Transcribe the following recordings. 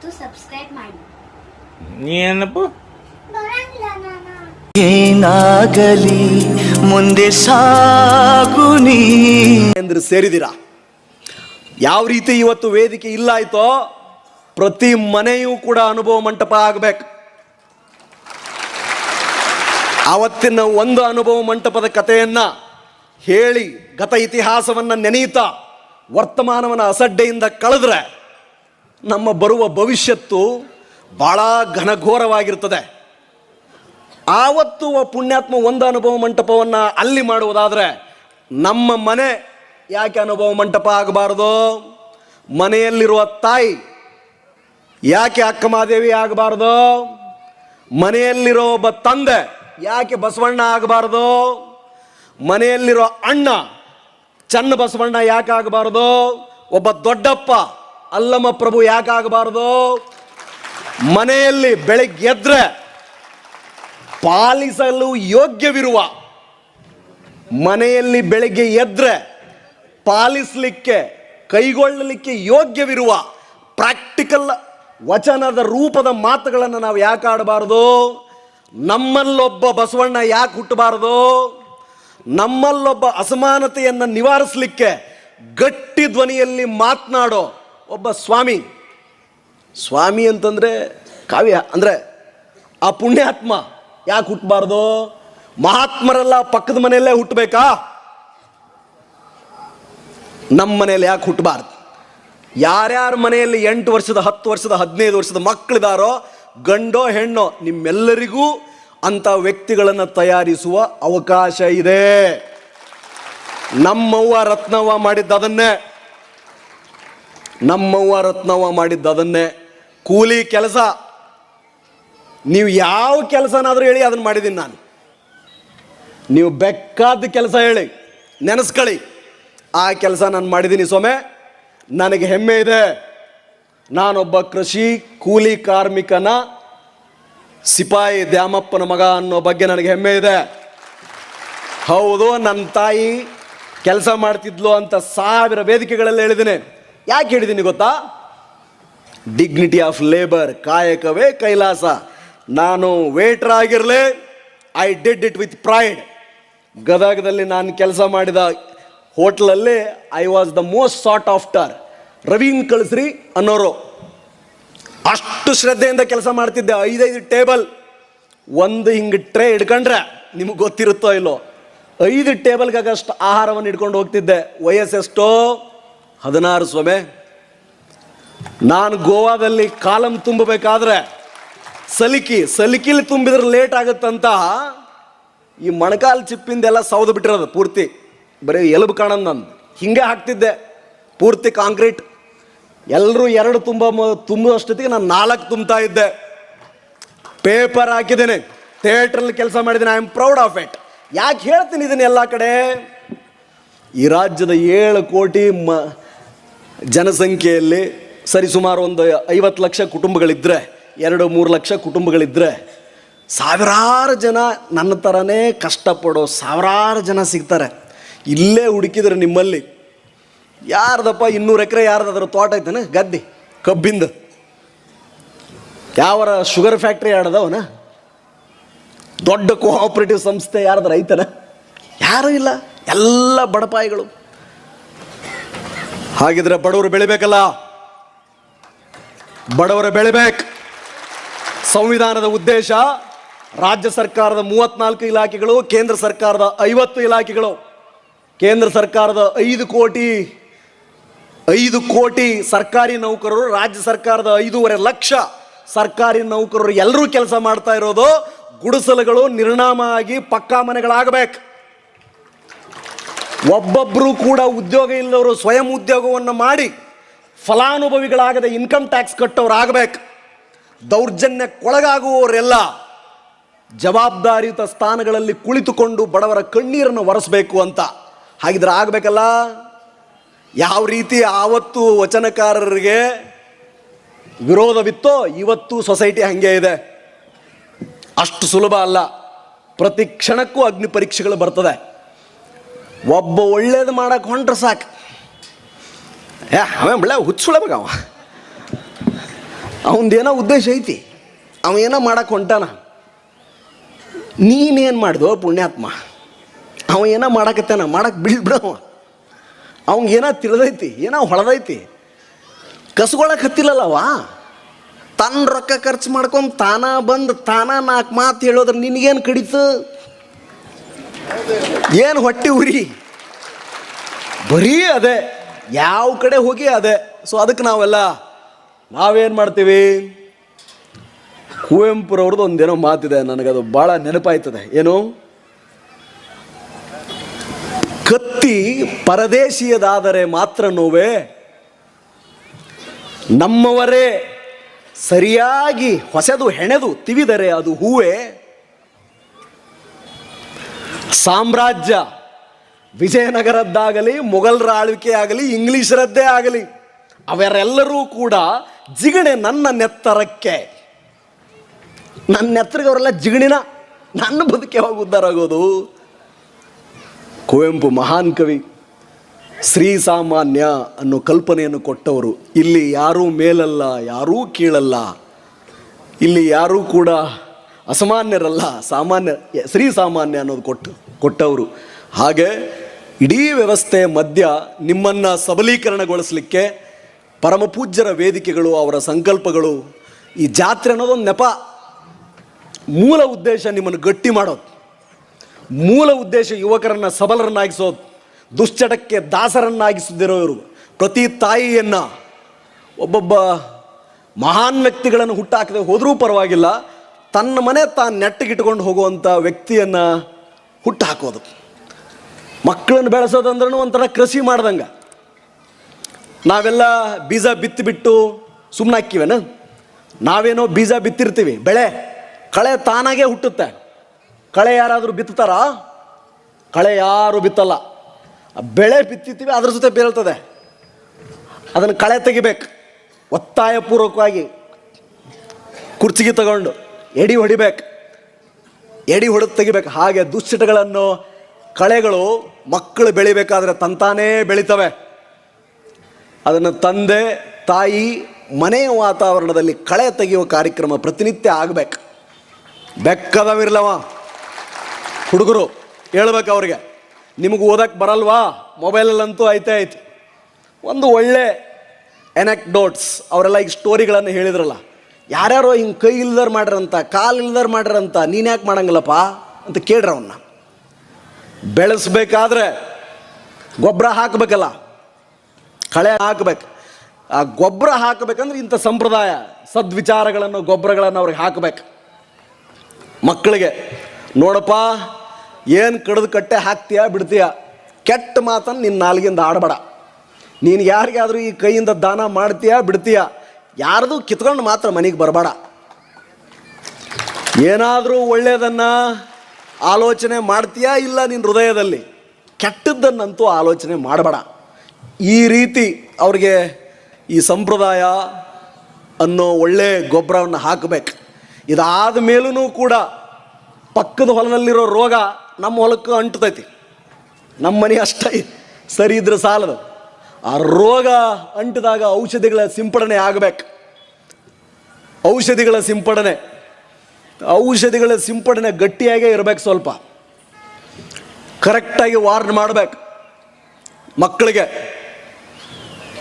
Subscribe ಮಾಡಿ. ಏನಪ್ಪ ಬರಂಗಿಲ್ಲ ನಾನು. ಏನಾಗಲಿ ಮುಂದೆ ಸಾಗು ನೀ. ಅಂದ್ರೆ ಸೇರಿದಿರಾ ಯಾವ ರೀತಿ ಇವತ್ತು ವೇದಿಕೆ ಇಲ್ಲ ಆಯ್ತೋ ಪ್ರತಿ ಮನೆಯೂ ಕೂಡ ಅನುಭವ ಮಂಟಪ ಆಗಬೇಕು. ಆವತ್ತಿನ ಒಂದು ಅನುಭವ ಮಂಟಪದ ಕಥೆಯನ್ನ ಹೇಳಿ ಗತ ಇತಿಹಾಸವನ್ನ ನೆನೆಯುತ್ತಾ ವರ್ತಮಾನವನ್ನು ಅಸಡ್ಡೆಯಿಂದ ಕಳೆದ್ರೆ ನಮ್ಮ ಬರುವ ಭವಿಷ್ಯತ್ತು ಬಹಳ ಘನಘೋರವಾಗಿರ್ತದೆ. ಆವತ್ತು ಪುಣ್ಯಾತ್ಮ ಒಂದು ಅನುಭವ ಮಂಟಪವನ್ನು ಅಲ್ಲಿ ಮಾಡುವುದಾದರೆ ನಮ್ಮ ಮನೆ ಯಾಕೆ ಅನುಭವ ಮಂಟಪ ಆಗಬಾರದು? ಮನೆಯಲ್ಲಿರುವ ತಾಯಿ ಯಾಕೆ ಅಕ್ಕ ಮಹಾದೇವಿ ಆಗಬಾರ್ದು? ಮನೆಯಲ್ಲಿರೋ ಒಬ್ಬ ತಂದೆ ಯಾಕೆ ಬಸವಣ್ಣ ಆಗಬಾರ್ದು? ಮನೆಯಲ್ಲಿರೋ ಅಣ್ಣ, ಚನ್ನ ಬಸವಣ್ಣ ಯಾಕೆ ಆಗಬಾರ್ದು? ಒಬ್ಬ ದೊಡ್ಡಪ್ಪ ಅಲ್ಲಮ್ಮ ಪ್ರಭು ಯಾಕಾಗಬಾರ್ದು? ಮನೆಯಲ್ಲಿ ಬೆಳಗ್ಗೆ ಎದ್ರೆ ಪಾಲಿಸಲು ಯೋಗ್ಯವಿರುವ ಮನೆಯಲ್ಲಿ ಬೆಳಗ್ಗೆ ಎದ್ರೆ ಪಾಲಿಸಲಿಕ್ಕೆ, ಕೈಗೊಳ್ಳಲಿಕ್ಕೆ ಯೋಗ್ಯವಿರುವ ಪ್ರಾಕ್ಟಿಕಲ್ ವಚನದ ರೂಪದ ಮಾತುಗಳನ್ನು ನಾವು ಯಾಕೆ ಆಡಬಾರ್ದು? ನಮ್ಮಲ್ಲೊಬ್ಬ ಬಸವಣ್ಣ ಯಾಕೆ ಹುಟ್ಟಬಾರ್ದು? ನಮ್ಮಲ್ಲೊಬ್ಬ ಅಸಮಾನತೆಯನ್ನು ನಿವಾರಿಸಲಿಕ್ಕೆ ಗಟ್ಟಿ ಧ್ವನಿಯಲ್ಲಿ ಮಾತನಾಡೋ ಒಬ್ಬ ಸ್ವಾಮಿ. ಸ್ವಾಮಿ ಅಂತಂದರೆ ಕಾವ್ಯ, ಅಂದರೆ ಆ ಪುಣ್ಯಾತ್ಮ. ಯಾಕೆ ಹುಟ್ಟಬಾರ್ದು ಮಹಾತ್ಮರೆಲ್ಲ ಪಕ್ಕದ ಮನೆಯಲ್ಲೇ ಹುಟ್ಟಬೇಕಾ ನಮ್ಮ ಮನೆಯಲ್ಲಿ ಯಾಕೆ ಹುಟ್ಟಬಾರ್ದು ಯಾರ್ಯಾರ ಮನೆಯಲ್ಲಿ ಎಂಟು ವರ್ಷದ, ಹತ್ತು ವರ್ಷದ, ಹದಿನೈದು ವರ್ಷದ ಮಕ್ಕಳಿದಾರೋ ಗಂಡೋ, ಹೆಣ್ಣೋ, ನಿಮ್ಮೆಲ್ಲರಿಗೂ ಅಂಥ ವ್ಯಕ್ತಿಗಳನ್ನು ತಯಾರಿಸುವ ಅವಕಾಶ ಇದೆ. ನಮ್ಮವ್ವ ರತ್ನವ್ವ ಮಾಡಿದ್ದ ಅದನ್ನೇ ನಮ್ಮವ್ವ ರತ್ನವ್ವ ಮಾಡಿದ್ದು ಅದನ್ನೇ ಕೂಲಿ ಕೆಲಸ. ನೀವು ಯಾವ ಕೆಲಸನಾದರೂ ಹೇಳಿ ಅದನ್ನು ಮಾಡಿದ್ದೀನಿ ನಾನು. ನೀವು ಬೇಕಾದ ಕೆಲಸ ಹೇಳಿ, ನೆನೆಸ್ಕೊಳ್ಳಿ. ಆ ಕೆಲಸ ನಾನು ಮಾಡಿದ್ದೀನಿ ಸೊಮೆ, ನನಗೆ ಹೆಮ್ಮೆ ಇದೆ. ನಾನೊಬ್ಬ ಕೃಷಿ ಕೂಲಿ ಕಾರ್ಮಿಕನ ಸಿಪಾಯಿ ದ್ಯಾಮಪ್ಪನ ಮಗ ಅನ್ನೋ ಬಗ್ಗೆ ನನಗೆ ಹೆಮ್ಮೆ ಇದೆ. ಹೌದು ನನ್ನ ತಾಯಿ ಕೆಲಸ ಮಾಡ್ತಿದ್ಲು ಅಂತ ಸಾವಿರ ವೇದಿಕೆಗಳಲ್ಲಿ ಹೇಳಿದ್ದೀನಿ. ಯಾಕೆ ಹೇಳಿದ್ದೀನಿ ಗೊತ್ತಾ? ಡಿಗ್ನಿಟಿ ಆಫ್ ಲೇಬರ್ ಕಾಯಕವೇ ಕೈಲಾಸ. ನಾನು ವೇಟ್ರ್ ಆಗಿರಲಿ I did it with pride ಗದಗದಲ್ಲಿ ನಾನು ಕೆಲಸ ಮಾಡಿದ ಹೋಟ್ಲಲ್ಲಿ I was the most sought after Raveen ಕಳಿಸ್ರಿ ಅನ್ನೋರು. ಅಷ್ಟು ಶ್ರದ್ಧೆಯಿಂದ ಕೆಲಸ ಮಾಡ್ತಿದ್ದೆ. ಐದೈದು ಟೇಬಲ್. ಒಂದು ಹಿಂಗೆ ಟ್ರೇ ಹಿಡ್ಕೊಂಡ್ರೆ, ನಿಮಗೆ ಗೊತ್ತಿರುತ್ತೋ ಇಲ್ಲೋ? ಐದು ಟೇಬಲ್ಗಾಗಷ್ಟು ಆಹಾರವನ್ನು ಇಟ್ಕೊಂಡು ಹೋಗ್ತಿದ್ದೆ. ವಯಸ್ಸೆಷ್ಟೋ? ಹದಿನಾರು ಸ್ವಾಮಿ. ನಾನು ಗೋವಾದಲ್ಲಿ ಕಾಲಂ ತುಂಬಬೇಕಾದ್ರೆ ಸಲಿಕಿ, ಸಲಿಕಿಲಿ ತುಂಬಿದ್ರೆ ಲೇಟ್ ಆಗುತ್ತಂತ ಈ ಮೊಣಕಾಲು ಚಿಪ್ಪಿಂದೆಲ್ಲ ಸೌದು ಬಿಟ್ಟಿರೋದು ಪೂರ್ತಿ. ಬರೀ ಎಲುಬು ಕಾಣೋದು ನಾನು ಹಿಂಗೆ ಹಾಕ್ತಿದ್ದೆ ಪೂರ್ತಿ ಕಾಂಕ್ರೀಟ್. ಎಲ್ಲರೂ ಎರಡು ತುಂಬ ತುಂಬುವಷ್ಟೊತ್ತಿಗೆ ನಾನು ನಾಲ್ಕು ತುಂಬ್ತಾ ಇದ್ದೆ. ಪೇಪರ್ ಹಾಕಿದ್ದೇನೆ. ಥಿಯೇಟ್ರಲ್ಲಿ ಕೆಲಸ ಮಾಡಿದ್ದೀನಿ. I am proud of it ಯಾಕೆ ಹೇಳ್ತೀನಿ ಇದನ್ನ ಎಲ್ಲ ಕಡೆ? ಈ ರಾಜ್ಯದ ಏಳು ಕೋಟಿ ಮ ಜನಸಂಖ್ಯೆಯಲ್ಲಿ ಸರಿಸುಮಾರು ಒಂದು ಐವತ್ತು ಲಕ್ಷ ಕುಟುಂಬಗಳಿದ್ದರೆ ಎರಡು ಮೂರು ಲಕ್ಷ ಕುಟುಂಬಗಳಿದ್ದರೆ ಸಾವಿರಾರು ಜನ ನನ್ನ ಥರನೇ ಕಷ್ಟಪಡೋ ಸಾವಿರಾರು ಜನ ಸಿಗ್ತಾರೆ. ಇಲ್ಲೇ ಹುಡುಕಿದ್ರೆ ನಿಮ್ಮಲ್ಲಿ. ಯಾರ್ದಪ್ಪ ಇನ್ನೂರು ಎಕರೆ ಯಾರ್ದಾದ್ರೂ ತೋಟ ಐತನ? ಗದ್ದೆ, ಕಬ್ಬಿಂದ. ಯಾವರ ಶುಗರ್ ಫ್ಯಾಕ್ಟ್ರಿ ಆಡದವನ ದೊಡ್ಡ ಕೋಆಪರೇಟಿವ್ ಸಂಸ್ಥೆ ಯಾರ್ದು ರೈತನ ಯಾರೂ ಇಲ್ಲ. ಎಲ್ಲ ಬಡಪಾಯಿಗಳು. ಹಾಗಿದ್ರೆ ಬಡವರು ಬೆಳಿಬೇಕಲ್ಲ? ಬಡವರು ಬೆಳಿಬೇಕು. ಸಂವಿಧಾನದ ಉದ್ದೇಶ, ರಾಜ್ಯ ಸರ್ಕಾರದ ಮೂವತ್ನಾಲ್ಕು ಇಲಾಖೆಗಳು, ಕೇಂದ್ರ ಸರ್ಕಾರದ ಐವತ್ತು ಇಲಾಖೆಗಳು. ಕೇಂದ್ರ ಸರ್ಕಾರದ ಐದು ಕೋಟಿ ಐದು ಕೋಟಿ ಸರ್ಕಾರಿ ನೌಕರರು, ರಾಜ್ಯ ಸರ್ಕಾರದ ಐದೂವರೆ ಲಕ್ಷ ಸರ್ಕಾರಿ ನೌಕರರು ಎಲ್ಲರೂ ಕೆಲಸ ಮಾಡ್ತಾ ಇರೋದು ಗುಡಿಸಲುಗಳು ನಿರ್ಣಾಮ ಆಗಿ ಪಕ್ಕಾ ಮನೆಗಳಾಗಬೇಕು. ಒಬ್ಬೊಬ್ಬರು ಕೂಡ ಉದ್ಯೋಗ ಇಲ್ಲದವರು ಸ್ವಯಂ ಉದ್ಯೋಗವನ್ನು ಮಾಡಿ ಫಲಾನುಭವಿಗಳಾಗದೆ ಇನ್ಕಮ್ ಟ್ಯಾಕ್ಸ್ ಕಟ್ಟೋರು ಆಗಬೇಕು ದೌರ್ಜನ್ಯಕ್ಕೊಳಗಾಗುವವರೆಲ್ಲ ಜವಾಬ್ದಾರಿಯುತ ಸ್ಥಾನಗಳಲ್ಲಿ ಕುಳಿತುಕೊಂಡು ಬಡವರ ಕಣ್ಣೀರನ್ನು ಒರೆಸಬೇಕು ಅಂತ. ಹಾಗಿದ್ರೆ ಆಗಬೇಕಲ್ಲ? ಯಾವ ರೀತಿ ಆವತ್ತು ವಚನಕಾರರಿಗೆ ವಿರೋಧವಿತ್ತೋ ಇವತ್ತು ಸೊಸೈಟಿ ಹಾಗೆ ಇದೆ. ಅಷ್ಟು ಸುಲಭ ಅಲ್ಲ. ಪ್ರತಿ ಕ್ಷಣಕ್ಕೂ ಅಗ್ನಿ ಪರೀಕ್ಷೆಗಳು ಬರ್ತದೆ. ಒಬ್ಬ ಒಳ್ಳೇದು ಮಾಡಕ್ಕೆ ಹೊಂಟ್ರೆ ಸಾಕು. ಏ ಅವೇ ಬಿಳ ಹುಚ್ಚುಳ ಮಗ ಅವ. ಅವನದೇನೋ ಉದ್ದೇಶ ಐತಿ. ಅವ ಏನೋ ಮಾಡಕ್ಕೆ ಹೊಂಟಾನ. ನೀನೇನು ಮಾಡ್ದೋ ಪುಣ್ಯಾತ್ಮ. ಅವ ಏನೋ ಮಾಡಕತ್ತಾನ ಮಾಡಕ್ಕೆ ಬಿಡ್ ಬಿಡವ ಏನೋ ತಿಳಿದೈತಿ, ಏನೋ ಹೊಳದೈತಿ. ಕಸ್ಕೊಳಕ್ಕೆ ಹತ್ತಿಲ್ಲಲ್ಲವ ತನ್ನ ರೊಕ್ಕ ಖರ್ಚು ಮಾಡ್ಕೊಂಡು ತಾನ ಬಂದು ತಾನ ನಾಲ್ಕು ಮಾತು ಹೇಳೋದ್ರೆ ನಿನಗೇನು ಕಡಿತು? ಏನು ಹೊಟ್ಟೆ ಉರಿ? ಬರೀ ಅದೇ. ಯಾವ ಕಡೆ ಹೋಗಿ ಅದೇ. ಸೊ ಅದಕ್ಕೆ ನಾವೆಲ್ಲ ನಾವೇನು ಮಾಡ್ತೀವಿ? ಕುವೆಂಪುರವ್ರದ್ದು ಒಂದೇನೋ ಮಾತಿದೆ. ನನಗದು ಭಾಳ ನೆನಪಾಯ್ತದೆ. ಏನು? ಕತ್ತಿ ಪರದೇಶಿಯದಾದರೆ ಮಾತ್ರ ನೋವೇ. ನಮ್ಮವರೇ ಸರಿಯಾಗಿ ಹೊಸೆದು ಹೆಣೆದು ತಿವಿದರೆ ಅದು ಹೂವೇ. ಸಾಮ್ರಾಜ್ಯ ವಿಜಯನಗರದ್ದಾಗಲಿ, ಮೊಘಲರ ಆಳ್ವಿಕೆ ಆಗಲಿ ಇಂಗ್ಲಿಷರದ್ದೇ ಆಗಲಿ, ಅವರೆಲ್ಲರೂ ಕೂಡ ಜಿಗಣೆ ನನ್ನ ನೆತ್ತರಕ್ಕೆ. ನನ್ನ ನೆತ್ತರಿಗೆ ಅವರೆಲ್ಲ ಜಿಗಣಿನ ನನ್ನ ಬದುಕೆ ಯಾವಾಗ ಉದ್ಧಾರ ಆಗೋದು ಕುವೆಂಪು ಮಹಾನ್ ಕವಿ ಶ್ರೀ ಸಾಮಾನ್ಯ ಅನ್ನೋ ಕಲ್ಪನೆಯನ್ನು ಕೊಟ್ಟವರು. ಇಲ್ಲಿ ಯಾರೂ ಮೇಲಲ್ಲ, ಯಾರೂ ಕೀಳಲ್ಲ. ಇಲ್ಲಿ ಯಾರೂ ಕೂಡ ಅಸಾಮಾನ್ಯರಲ್ಲ, ಸಾಮಾನ್ಯ ಶ್ರೀ ಸಾಮಾನ್ಯ ಅನ್ನೋದು ಕೊಟ್ಟು, ಕೊಟ್ಟವರು. ಹಾಗೆ ಇಡೀ ವ್ಯವಸ್ಥೆ ಮಧ್ಯ ನಿಮ್ಮನ್ನು ಸಬಲೀಕರಣಗೊಳಿಸಲಿಕ್ಕೆ ಪರಮಪೂಜ್ಯರ ವೇದಿಕೆಗಳು, ಅವರ ಸಂಕಲ್ಪಗಳು, ಈ ಜಾತ್ರೆ ಅನ್ನೋದೊಂದು ನೆಪ. ಮೂಲ ಉದ್ದೇಶ ನಿಮ್ಮನ್ನು ಗಟ್ಟಿ ಮಾಡೋದು. ಮೂಲ ಉದ್ದೇಶ ಯುವಕರನ್ನು ಸಬಲರನ್ನಾಗಿಸೋದು. ದುಶ್ಚಟಕ್ಕೆ ದಾಸರನ್ನಾಗಿಸದಿರೋರು. ಪ್ರತಿ ತಾಯಿಯನ್ನು ಒಬ್ಬೊಬ್ಬ ಮಹಾನ್ ವ್ಯಕ್ತಿಗಳನ್ನು ಹುಟ್ಟಾಕದೆ ಹೋದರೂ ಪರವಾಗಿಲ್ಲ. ತನ್ನ ಮನೆ ತಾನು ನೆಟ್ಟಗಿಟ್ಕೊಂಡು ಹೋಗುವಂಥ ವ್ಯಕ್ತಿಯನ್ನು ಹುಟ್ಟು ಹಾಕೋದು ಮಕ್ಕಳನ್ನು ಬೆಳೆಸೋದಂದ್ರೂ ಒಂಥರ ಕೃಷಿ ಮಾಡ್ದಂಗೆ. ನಾವೆಲ್ಲ ಬೀಜ ಬಿತ್ತಿಬಿಟ್ಟು ಸುಮ್ಮನೆ ಹಾಕಿವೇನು ನಾವೇನೋ ಬೀಜ ಬಿತ್ತಿರ್ತೀವಿ, ಬೆಳೆ. ಕಳೆ ತಾನಾಗೇ ಹುಟ್ಟುತ್ತೆ. ಕಳೆ ಯಾರಾದರೂ ಬಿತ್ತುತ್ತಾರಾ? ಕಳೆ ಯಾರು ಬಿತ್ತಲ್ಲ. ಬೆಳೆ ಬಿತ್ತಿರ್ತೀವಿ, ಅದ್ರ ಜೊತೆ ಬೇಳ್ತದೆ. ಅದನ್ನು ಕಳೆ ತೆಗಿಬೇಕು. ಒತ್ತಾಯಪೂರ್ವಕವಾಗಿ ಕುರ್ಚಿಗೆ ತಗೊಂಡು. ಎಡಿ ಹೊಡಿಬೇಕು. ಎಡಿ ಹೊಡೆದು ತೆಗಿಬೇಕು. ಹಾಗೆ ದುಶ್ಚಟಗಳನ್ನು ಕಳೆಗಳು ಮಕ್ಕಳು ಬೆಳಿಬೇಕಾದ್ರೆ ತಂತಾನೇ ಬೆಳಿತವೆ. ಅದನ್ನು ತಂದೆ, ತಾಯಿ, ಮನೆಯ ವಾತಾವರಣದಲ್ಲಿ ಕಳೆ ತೆಗೆಯುವ ಕಾರ್ಯಕ್ರಮ ಪ್ರತಿನಿತ್ಯ ಆಗಬೇಕು. ಬೆಕ್ಕದವಿರ್ಲವ. ಹುಡುಗರು, ಹೇಳ್ಬೇಕು ಅವ್ರಿಗೆ, ನಿಮಗೆ ಓದಕ್ಕೆ ಬರಲ್ವಾ? ಮೊಬೈಲಲ್ಲಂತೂ ಐತೆ ಐತೆ. ಒಂದು ಒಳ್ಳೆ ಎನೆಕ್ಡೋಟ್ಸ್ ಅವರೆಲ್ಲ ಈಗ ಸ್ಟೋರಿಗಳನ್ನು ಹೇಳಿದ್ರಲ್ಲ. ಯಾರ್ಯಾರೋ ಹಿಂಗೆ ಕೈ ಇಲ್ದರ್ ಮಾಡ್ರಂತ ಕಾಲು ಇಲ್ದರ್ ಮಾಡ್ರಂತ ನೀನು ಯಾಕೆ ಮಾಡಂಗಿಲ್ಲಪ್ಪ ಅಂತ ಕೇಳ್ರ ಅವನ್ನ ಬೆಳೆಸ್ಬೇಕಾದ್ರೆ ಗೊಬ್ಬರ ಹಾಕಬೇಕಲ್ಲ. ಕಳೆ ಹಾಕಬೇಕು. ಆ ಗೊಬ್ಬರ ಹಾಕಬೇಕಂದ್ರೆ ಇಂಥ ಸಂಪ್ರದಾಯ, ಸದ್ವಿಚಾರಗಳನ್ನು ಗೊಬ್ಬರಗಳನ್ನು ಅವ್ರಿಗೆ ಹಾಕಬೇಕು. ಮಕ್ಕಳಿಗೆ, ನೋಡಪ್ಪ, ಏನು ಕಡ್ದು ಕಟ್ಟೆ ಹಾಕ್ತೀಯ, ಬಿಡ್ತೀಯ, ಕೆಟ್ಟ ಮಾತನ್ನು ನಿನ್ನ ನಾಲ್ಗಿಂದ ಆಡಬೇಡ. ನೀನು ಯಾರಿಗಾದರೂ ಈ ಕೈಯಿಂದ ದಾನ ಮಾಡ್ತೀಯಾ, ಬಿಡ್ತೀಯ ಯಾರ್ದು ಕಿತ್ಕೊಂಡು ಮಾತ್ರ ಮನೆಗೆ ಬರಬೇಡ. ಏನಾದರೂ ಒಳ್ಳೆಯದನ್ನು ಆಲೋಚನೆ ಮಾಡ್ತೀಯಾ ಇಲ್ಲ ನಿನ್ನ ಹೃದಯದಲ್ಲಿ? ಕೆಟ್ಟದ್ದನ್ನಂತೂ ಆಲೋಚನೆ ಮಾಡಬೇಡ. ಈ ರೀತಿ ಅವ್ರಿಗೆ ಈ ಸಂಪ್ರದಾಯ ಅನ್ನೋ ಒಳ್ಳೆ ಗೊಬ್ಬರವನ್ನು ಹಾಕಬೇಕು. ಇದಾದ ಮೇಲೂ ಕೂಡ ಪಕ್ಕದ ಹೊಲದಲ್ಲಿರೋ ರೋಗ ನಮ್ಮ ಹೊಲಕ್ಕೆ ಅಂಟುತೈತಿ. ನಮ್ಮ ಮನೆ ಅಷ್ಟೇ. ಸರಿ ಇದ್ರೆ ಸಾಲದು. ಆ ರೋಗ ಅಂಟಿದಾಗ ಔಷಧಿಗಳ ಸಿಂಪಡಣೆ ಆಗಬೇಕು. ಔಷಧಿಗಳ ಸಿಂಪಡಣೆ. ಔಷಧಿಗಳ ಸಿಂಪಡಣೆ ಗಟ್ಟಿಯಾಗೇ ಇರಬೇಕು ಸ್ವಲ್ಪ. ಕರೆಕ್ಟಾಗಿ ವಾರ್ನ್ ಮಾಡಬೇಕು. ಮಕ್ಕಳಿಗೆ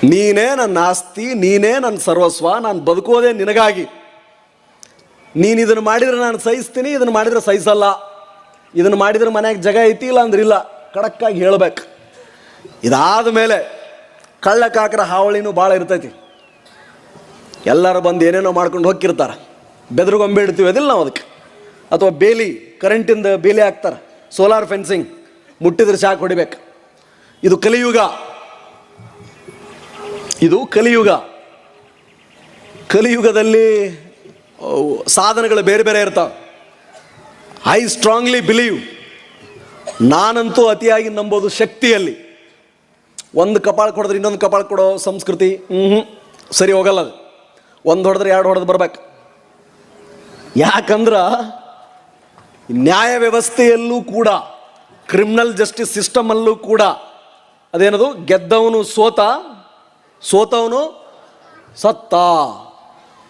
ನೀನೇ ನನ್ನ ಆಸ್ತಿ, ನೀನೇ ನನ್ನ ಸರ್ವಸ್ವ, ನಾನು ಬದುಕೋದೆ ನಿನಗಾಗಿ. ನೀನು ಇದನ್ನು ಮಾಡಿದ್ರೆ ನಾನು ಸಹಿಸ್ತೀನಿ ಇದನ್ನು ಮಾಡಿದ್ರೆ ಸಹಿಸಲ್ಲ. ಇದನ್ನು ಮಾಡಿದ್ರೆ ಮನೆಯಾಗ ಜಗ ಐತಿ ಇಲ್ಲ ಅಂದ್ರೆ ಇಲ್ಲ. ಖಡಕ್ಕಾಗಿ ಹೇಳ್ಬೇಕು. ಇದಾದ ಮೇಲೆ ಕಳ್ಳ ಕಾಕರ ಹಾವಳಿನೂ ಭಾಳ ಇರ್ತೈತಿ. ಎಲ್ಲರೂ ಬಂದು ಏನೇನೋ ಮಾಡ್ಕೊಂಡು ಹೋಗಿರ್ತಾರೆ ಬೆದರುಗೊಂಬೆ ಇಡ್ತೀವಿ ಅದಿಲ್ಲ ನಾವು ಅದಕ್ಕೆ. ಅಥವಾ ಬೇಲಿ, ಕರೆಂಟಿಂದ ಬೇಲಿ ಹಾಕ್ತಾರೆ. ಸೋಲಾರ್ ಫೆನ್ಸಿಂಗ್, ಮುಟ್ಟಿದ್ರೆ ಶಾಕ್ ಹೊಡಿಬೇಕು. ಇದು ಕಲಿಯುಗ. ಇದು ಕಲಿಯುಗ. ಕಲಿಯುಗದಲ್ಲಿ ಸಾಧನಗಳು ಬೇರೆ ಬೇರೆ ಇರ್ತಾವೆ. ಐ ಸ್ಟ್ರಾಂಗ್ಲಿ ಬಿಲೀವ್ ನಾನಂತೂ ಅತಿಯಾಗಿ ನಂಬೋದು ಶಕ್ತಿಯಲ್ಲಿ. ಒಂದು ಕಪಾಳ ಕೊಡಿದ್ರೆ ಇನ್ನೊಂದು ಕಪಾಳ ಕೊಡೋ ಸಂಸ್ಕೃತಿ ಹ್ಞೂ ಸರಿ ಹೋಗಲ್ಲ ಅದು. ಒಂದು ಹೊಡೆದ್ರೆ ಎರಡು ಹೊಡೆದು ಬರ್ಬೇಕು. ಯಾಕಂದ್ರೆ ನ್ಯಾಯ ವ್ಯವಸ್ಥೆಯಲ್ಲೂ ಕೂಡ ಕ್ರಿಮಿನಲ್ ಜಸ್ಟಿಸ್ ಸಿಸ್ಟಮಲ್ಲೂ ಕೂಡ, ಅದೇನದು? ಗೆದ್ದವನು ಸೋತ, ಸೋತವನು ಸತ್ತ.